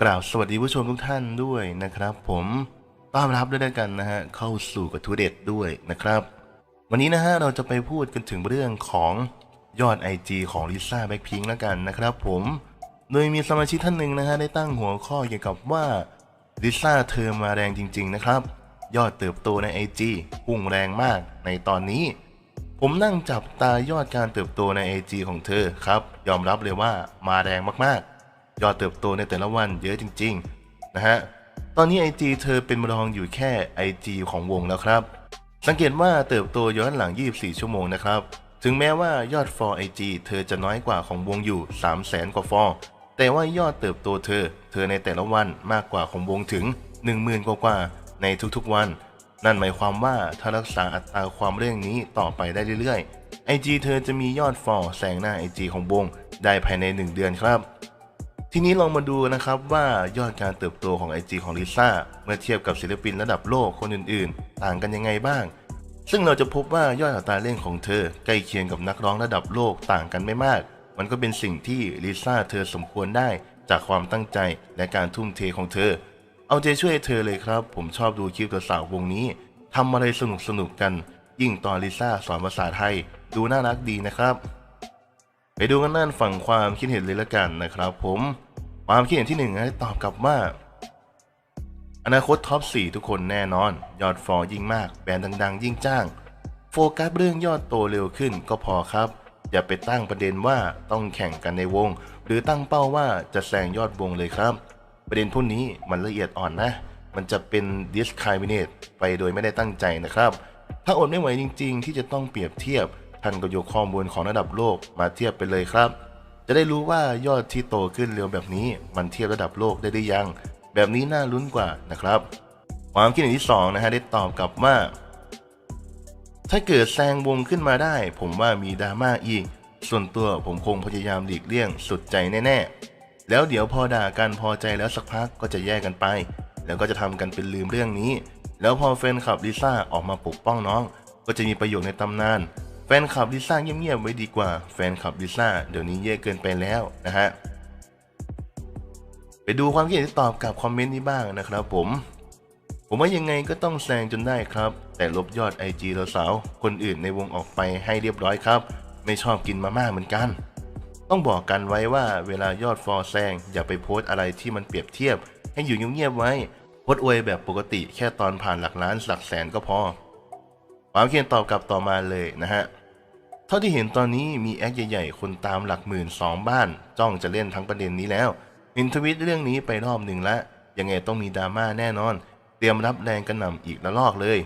กราบสวัสดีผู้ชมทุกท่านด้วยนะครับ ผมต้อนรับด้วยกันนะฮะเข้าสู่กระทู้เด็ดด้วยนะครับ วันนี้นะฮะเราจะไปพูดกันถึงเรื่องของยอด IG ของลิซ่าแบ็คพิงแล้วกันนะครับผมโดยมีสมาชิกท่านหนึ่งนะฮะได้ตั้งหัวข้อเกี่ยวกับว่าลิซ่าเธอมาแรงจริง ๆ นะครับ ยอดเติบโตใน IG พุ่งแรงมากในตอนนี้ ผมนั่งจับตายอดการเติบโตใน IG ของเธอครับ ยอมรับเลยว่ามาแรงมากๆ ยอดเติบโตในแต่ละวันเยอะจริง ๆ นะฮะ ตอนนี้ IG เธอเป็นรองอยู่แค่ IG ของวงแล้วครับ สังเกตว่าเติบโตย้อนหลัง 24 ชั่วโมงนะครับ ถึงแม้ว่ายอด for IG เธอจะน้อยกว่าของวงอยู่ 300,000กว่า for แต่ว่ายอดเติบโตเธอ เธอในแต่ละวันมากกว่าของวงถึง 10,000 กว่ากว่าในทุกๆวัน นั่นหมายความว่าถ้ารักษาอัตราความเร่งนี้ต่อไปได้เรื่อยๆ IG เธอจะมียอด for แซงหน้า IG ของวงได้ภายใน 1 เดือนครับ ทีนี้ลองมาดูนะครับว่ายอดการเติบโตของ IG ของลิซ่าเมื่อเทียบกับศิลปินระดับโลกคนอื่นๆ ต่างกันยังไงบ้าง ซึ่งเราจะพบว่ายอดอัตราเร่งของเธอใกล้เคียงกับนักร้องระดับโลกต่างกันไม่มาก มันก็เป็นสิ่งที่ลิซ่าเธอสมควรได้จากความตั้งใจและการทุ่มเทของเธอ เอาใจช่วยเธอเลยครับ ผมชอบดูคลิปตัวสาววงนี้ทำอะไรสนุกๆกัน ยิ่งตอนลิซ่าสอนภาษาไทย ดูน่ารักดีนะครับ ไปดูกันด้านฝั่งความคิดเห็นเลยละกันนะครับผม ความคิดเห็นที่หนึ่งให้ตอบกลับว่า อนาคตท็อป 4 ทุกคนแน่นอน ยอดฟอยิ่งมาก แบรนด์ดัง ๆ ยิ่งจ้าง โฟกัสเรื่องยอดโตเร็วขึ้นก็พอครับ อย่าไปตั้งประเด็นว่าต้องแข่งกันในวง หรือตั้งเป้าว่าจะแซงยอดวงเลยครับ ประเด็นพวกนี้มันละเอียดอ่อนนะ มันจะเป็น discriminate ไปโดยไม่ได้ตั้งใจนะครับ ถ้าอดไม่ไหวจริง ๆ ที่จะต้องเปรียบเทียบท่านก็ยกข้อมูลของระดับโลกมาเทียบไปเลยครับ จะได้รู้ว่ายอดที่โตขึ้นเร็วแบบนี้ มันเทียบระดับโลกได้หรือยัง แบบนี้น่าลุ้นกว่านะครับ ความคิดเห็นที่สองนะฮะได้ตอบกลับว่า ถ้าเกิดแซงวงขึ้นมาได้ ผมว่ามีดราม่าอีก ส่วนตัวผมคงพยายามหลีกเลี่ยงสุดใจแน่ๆ แล้วเดี๋ยวพอด่ากันพอใจแล้วสักพักก็จะแยกกันไป แล้วก็จะทำกันเป็นลืมเรื่องนี้ แล้วพอแฟนคลับลิซ่าออกมาปกป้องน้อง ก็จะมีประโยชน์ในตำนาน แฟนคลับลิซ่าเงียบๆไว้ดีกว่า แฟนคลับลิซ่าเดี๋ยวนี้เยอะเกินไปแล้วนะฮะ ไปดูความคิดเห็นที่ตอบกับคอมเมนต์นี้บ้างนะครับผม ผมว่ายังไงก็ต้องแซงจนได้ครับ แต่ลบยอด IG เราสาวคนอื่นในวงออกไปให้เรียบร้อยครับ ไม่ชอบกินมาม่าเหมือนกัน ต้องบอกกันไว้ว่าเวลายอดฟอร์แซงอย่าไปโพสอะไรที่มันเปรียบเทียบ ให้อยู่เงียบๆไว้โพสอวยแบบปกติแค่ตอนผ่านหลักล้านหลักแสนก็พอ ความเขียนตอบกลับต่อมาเลยนะฮะ เท่าที่เห็นตอนนี้มีแอคใหญ่ๆ คนตามหลักหมื่นสองบ้าน จ้องจะเล่นทั้งประเด็นนี้แล้วเห็นทวิตเรื่องนี้ไปรอบหนึ่งละ ยังไงต้องมีดราม่าแน่นอน เตรียมรับแรงกระหน่ำอีกระลอกเลย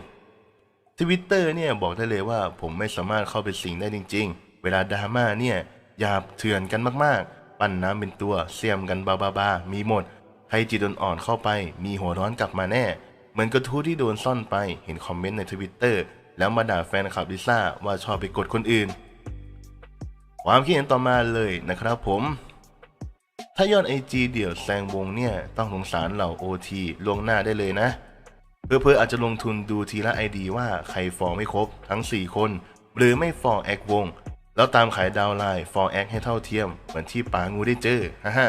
ทวิตเตอร์เนี่ยบอกได้เลยว่าผมไม่สามารถเข้าไปสิงได้จริง ๆ เวลาดราม่าเนี่ยหยาบเถื่อนกันมากๆ ปั้นน้ำเป็นตัวเสียมกันบาบาบามีหมด ใครจิตอ่อนๆเข้าไป มีหัวร้อนกลับมาแน่ เหมือนกระทู้ที่โดนซ่อนไป เห็นคอมเมนต์ในทวิตเตอร์ แล้วมาด่าแฟนคลับลิซ่าว่าชอบไปกดคนอื่น ความคิดเห็นต่อมาเลยนะครับผม ถ้ายอด IG เดี่ยวแซงวงเนี่ย ต้องสงสารเหล่า OT ลวงหน้าได้เลยนะ เพื่อๆอาจจะลงทุนดูทีละ ID ว่าใครฟอร์ไม่ครบทั้ง 4 คน หรือไม่ฟอร์แอควง แล้วตามขายดาวไลน์ฟอร์แอคให้เท่าเทียม เหมือนที่ปางูได้เจอฮ่าฮ่า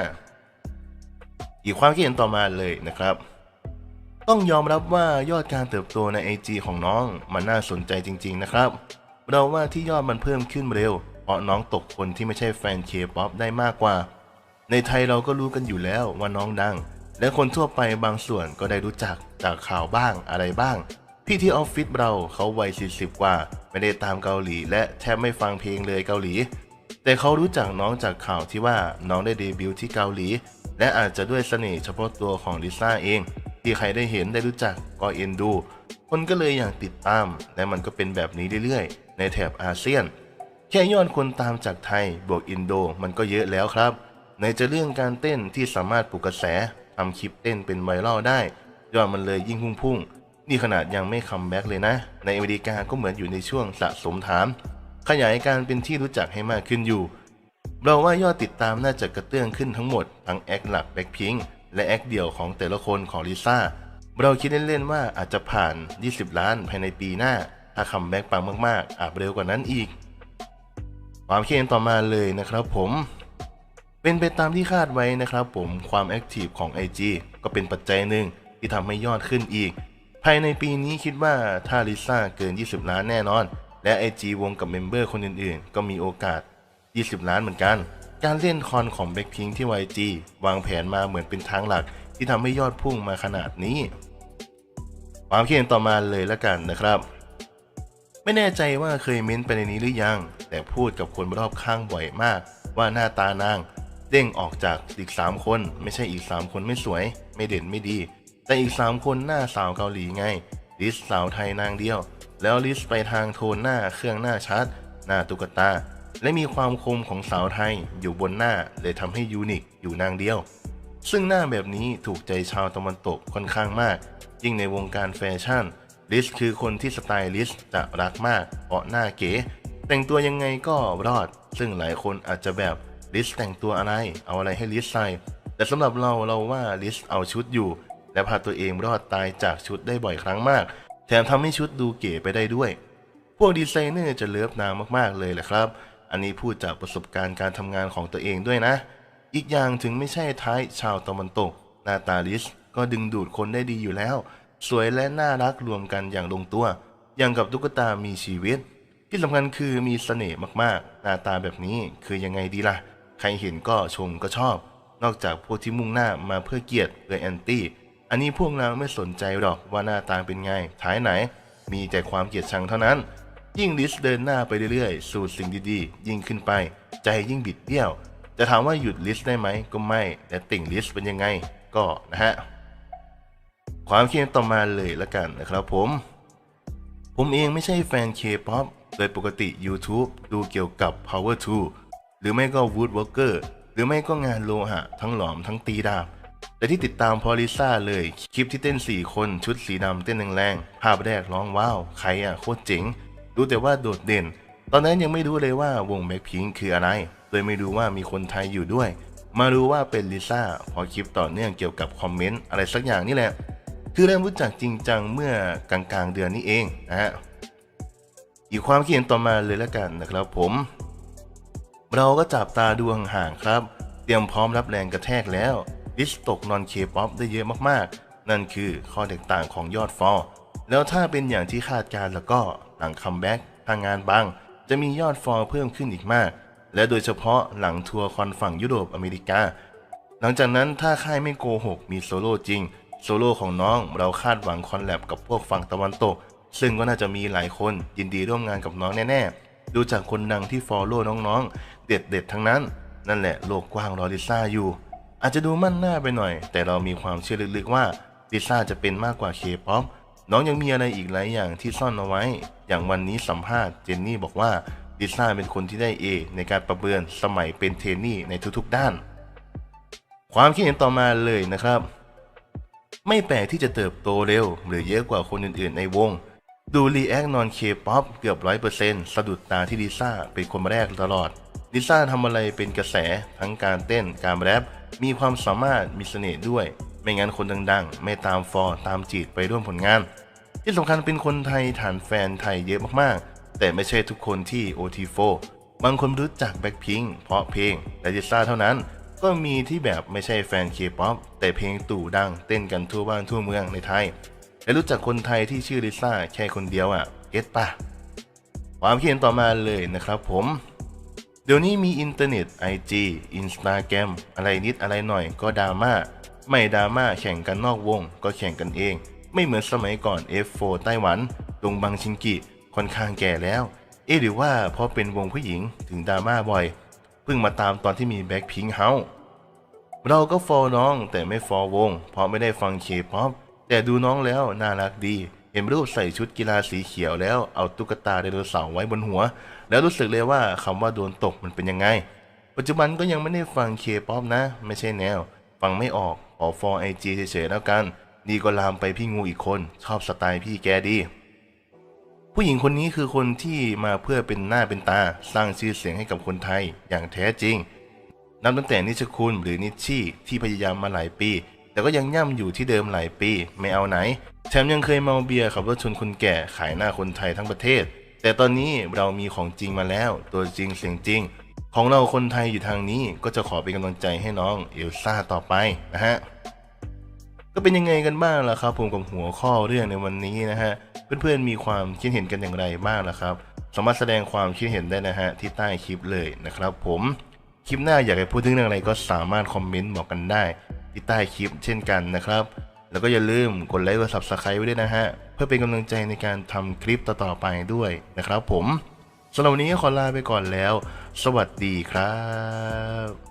อีกความคิดเห็นต่อมาเลยนะครับ ต้องยอมรับว่ายอดการเติบโตใน IG ของน้องมันน่าสนใจจริง ๆ นะครับ เราว่าที่ยอดมันเพิ่มขึ้นเร็ว เพราะน้องตกคนที่ไม่ใช่แฟนเคป๊อปได้มากกว่า ในไทยเราก็รู้กันอยู่แล้วว่าน้องดัง และคนทั่วไปบางส่วนก็ได้รู้จักจากข่าวบ้างอะไรบ้าง พี่ที่ออฟฟิศเราเขาวัย40 กว่า ไม่ได้ตามเกาหลี และแทบไม่ฟังเพลงเลยเกาหลี แต่เขารู้จักน้องจากข่าวที่ว่าน้องได้เดบิวต์ที่เกาหลี และอาจจะด้วยเสน่ห์เฉพาะตัวของลิซ่าเอง ที่ใครได้เห็นได้รู้จักก็เอ็นดู คนก็เลยอยากติดตาม และมันก็เป็นแบบนี้เรื่อยๆ ในแถบอาเซียน แค่ยอดคนตามจากไทยบวกอินโดมันก็เยอะแล้วครับ ในจะเรื่องการเต้นที่สามารถปลุกกระแสทำคลิปเต้นเป็นไวรัลได้ ยอดมันเลยยิ่งพุ่งพุ่งๆนี่ขนาดยังไม่คัมแบ็กเลยนะ ในอเมริกาก็เหมือนอยู่ในช่วงสะสมฐานขยายการเป็นที่รู้จักให้มากขึ้นอยู่ เราว่ายอดติดตามน่าจะกระเตื้องขึ้นทั้งหมดทั้งแอคหลักแบ็คพิง และแอคเดี่ยวของแต่ละคนของลิซ่า เราคิดเล่นๆว่าอาจจะผ่าน 20 ล้านภายในปีหน้า ถ้าคัมแบ็กปังมากๆ อาจเร็วกว่านั้นอีก ความคิดเห็นต่อมาเลยนะครับผม เป็นไปตามที่คาดไว้นะครับผมความแอคทีฟของ IG ก็เป็นปัจจัยหนึ่งที่ทำให้ยอดขึ้นอีก ภายในปีนี้คิดว่าถ้าลิซ่าเกิน 20 ล้านแน่นอน และ IG วงกับเมมเบอร์คนอื่นๆ ก็มีโอกาส 20 ล้านเหมือนกัน การเล่นคอนของ Blackpink ที่ YG วางแผนมาเหมือนเป็นทางหลักที่ทำให้ยอดพุ่งมาขนาดนี้ ความคิดเห็นต่อมาเลยละกันนะครับ ไม่แน่ใจว่าเคยเม้นไปในนี้หรือยัง แต่พูดกับคนรอบข้างบ่อยมาก ว่าหน้าตานาง เด้งออกจากอีก 3 คน ไม่ใช่อีก 3 คนไม่สวย ไม่เด่นไม่ดี แต่อีก 3 คนหน้าสาวเกาหลีไงลิสสาวไทยนางเดียว แล้วลิสไปทางโทนหน้าเครื่องหน้าชัด หน้าตุ๊กตา และมีความคมของสาวไทยอยู่บนหน้าเลยทำให้ยูนิคอยู่นางเดียว ซึ่งหน้าแบบนี้ถูกใจชาวตะวันตกค่อนข้างมาก ยิ่งในวงการแฟชั่นลิสคือคนที่สไตลิสจะรักมากเพราะหน้าเก๋ แต่งตัวยังไงก็รอด ซึ่งหลายคนอาจจะแบบลิสแต่งตัวอะไร เอาอะไรให้ลิสใส่แต่สำหรับเราเราว่าลิสเอาชุดอยู่ และพาตัวเองรอดตายจากชุดได้บ่อยครั้งมาก แถมทำให้ชุดดูเก๋ไปได้ด้วย พวกดีไซเนอร์จะเลิฟนางมากๆเลยแหละครับ อันนี้พูดจากประสบการณ์การทำงานของตัวเองด้วยนะ อีกอย่างถึงไม่ใช่ท้ายชาวตะวันตก นาตาลิสก็ดึงดูดคนได้ดีอยู่แล้ว สวยและน่ารักรวมกันอย่างลงตัว อย่างกับตุ๊กตามีชีวิต ที่สำคัญคือมีเสน่ห์มากๆ หน้าตาแบบนี้คือยังไงดีล่ะ ใครเห็นก็ชมก็ชอบ นอกจากพวกที่มุ่งหน้ามาเพื่อเกลียดหรือแอนตี้ อันนี้พวกนาไม่สนใจหรอกว่าหน้าตาเป็นไงท้ายไหน มีแต่ความเกลียดชังเท่านั้น ยิ่งลิสเดินหน้าไปเรื่อยๆ สู่สิ่งดีๆ ยิ่งขึ้นไป ใจยิ่งบิดเบี้ยว จะถามว่าหยุดลิสได้ไหมก็ไม่ แต่ติ่งลิสเป็นยังไง ก็นะฮะ ความคิดเห็นต่อมาเลยละกันนะครับผม ผมเองไม่ใช่แฟน K-POP โดยปกติ YouTube ดูเกี่ยวกับ Power 2 หรือไม่ก็ Woodworker หรือไม่ก็งานโลหะ ทั้งหลอมทั้งตีดาบแต่ที่ติดตามพอลิซ่าเลย คลิปที่เต้น 4 คนชุดสีดำเต้นแรงๆภาพแรกร้องว้าว ใครอะ โคตรเจ๋ง รู้แต่ว่าโดดเด่น ตอนนั้นยังไม่รู้เลยว่าวงแบ็คพิงคืออะไร โดยไม่รู้ว่ามีคนไทยอยู่ด้วย มารู้ว่าเป็นลิซ่าพอคลิปต่อเนื่องเกี่ยวกับคอมเมนต์อะไรสักอย่างนี่แหละ คือเริ่มรู้จักจริงจังเมื่อกลางๆเดือนนี้เองนะฮะ อีกความคิดเห็นต่อมาเลยแล้วกันนะครับผม เราก็จับตาดูห่างๆครับ เตรียมพร้อมรับแรงกระแทกแล้วดิสตกนอนเคป๊อปได้เยอะมากๆ นั่นคือข้อแตกต่างของยอดฟอล แล้วถ้าเป็นอย่างที่คาดการ์แล้วก็หลังคัมแบ็กทางงานบางจะมียอดฟอลเพิ่มขึ้นอีกมาก และโดยเฉพาะหลังทัวร์คอนฝั่งยุโรปอเมริกา หลังจากนั้นถ้าค่ายไม่โกหกมีโซโล่จริง โซโล่ของน้องเราคาดหวังคอนแลบกับพวกฝั่งตะวันตก ซึ่งก็น่าจะมีหลายคนยินดีร่วมงานกับน้องแน่ๆ ดูจากคนดังที่ฟอลโล่น้องๆ เด็ดๆทั้งนั้น นั่นแหละโลกกว้างรอลิซ่าอยู่ อาจจะดูมั่นหน้าไปหน่อย แต่เรามีความเชื่อลึกๆว่าลิซ่าจะเป็นมากกว่าเคป๊อป น้องยังมีอะไรอีกหลายอย่างที่ซ่อนเอาไว้ อย่างวันนี้สัมภาษณ์เจนนี่บอกว่าลิซ่าเป็นคนที่ได้เอในการประเมินสมัยเป็นเทนนี่ในทุกๆด้าน ความคิดเห็นต่อมาเลยนะครับ ไม่แปลกที่จะเติบโตเร็ว หรือเยอะกว่าคนอื่นๆในวง ดูรีแอคนอนเคป๊อปเกือบร้อยเปอร์เซ็นต์สะดุดตาที่ลิซ่าเป็นคนแรกตลอดลิซ่าทำอะไรเป็นกระแสทั้งการเต้นการแรปมีความสามารถมีเสน่ห์ด้วย ไม่งั้นคนดังๆ ไม่ตามฟอร์ตามจีดไปร่วมผลงาน ที่สำคัญเป็นคนไทยฐานแฟนไทยเยอะมากๆ แต่ไม่ใช่ทุกคนที่ OT4 บางคนรู้จักแบ็คพิงเพราะเพลงและลิซ่าเท่านั้น ก็มีที่แบบไม่ใช่แฟนเคป๊อปแต่เพลงตู่ดังเต้นกันทั่วบ้านทั่วเมืองในไทย และรู้จักคนไทยที่ชื่อลิซ่าแค่คนเดียวอะเก็ตปะความคิดเห็นต่อมาเลยนะครับผม เดี๋ยวนี้มีอินเทอร์เน็ต IG Instagram อะไรนิดอะไรหน่อยก็ดราม่าไม่ดราม่าแข่งกันนอกวงก็แข่งกันเอง ไม่เหมือนสมัยก่อน F4 ไต้หวันตรงบังชิงกิค่อนข้างแก่แล้ว เอ๊หรือว่าเพราะเป็นวงผู้หญิงถึงดราม่าบ่อย เพิ่งมาตามตอนที่มีแบ็คพิงเฮาเราก็ฟอลน้องแต่ไม่ฟอลวง เพราะไม่ได้ฟังเคป๊อปแต่ดูน้องแล้วน่ารักดี เห็นรูปใส่ชุดกีฬาสีเขียวแล้วเอาตุ๊กตาไดโนเสาร์ไว้บนหัว แล้วรู้สึกเลยว่าคำว่าโดนตกมันเป็นยังไง ปัจจุบันก็ยังไม่ได้ฟังเคป๊อปนะ ไม่ใช่แนว ฟังไม่ออกขอฟอลไอจีเฉยๆแล้วกัน ดีก็ลามไปพี่งูอีกคน ชอบสไตล์พี่แกดี ผู้หญิงคนนี้คือคนที่มาเพื่อเป็นหน้าเป็นตาสร้างชื่อเสียงให้กับคนไทยอย่างแท้จริง นับตั้งแต่นิชคุณหรือนิชชี่ที่พยายามมาหลายปี แต่ก็ยังย่ำอยู่ที่เดิมหลายปี ไม่เอาไหน แถมยังเคยเมาเบียร์ขับรถชนคนแก่ขายหน้าคนไทยทั้งประเทศ แต่ตอนนี้เรามีของจริงมาแล้ว ตัวจริงเสียงจริง ของเราคนไทยอยู่ทางนี้ก็จะขอเป็นกำลังใจให้น้องเอลซ่าต่อไปนะฮะ ก็เป็นยังไงกันบ้างล่ะครับ ผมกับหัวข้อเรื่องในวันนี้นะฮะ เพื่อนๆมีความคิดเห็นกันอย่างไรบ้างล่ะครับ สามารถแสดงความคิดเห็นได้นะฮะที่ใต้คลิปเลยนะครับผมคลิปหน้าอยากให้พูดถึงเรื่องอะไรก็สามารถคอมเมนต์บอกกันได้ที่ใต้คลิปเช่นกันนะครับ แล้วก็อย่าลืมกดไลค์กด subscribe ไว้ด้วยนะฮะ เพื่อเป็นกำลังใจในการทำคลิปต่อๆไปด้วยนะครับผมสำหรับวันนี้ขอลาไปก่อนแล้ว สวัสดีครับ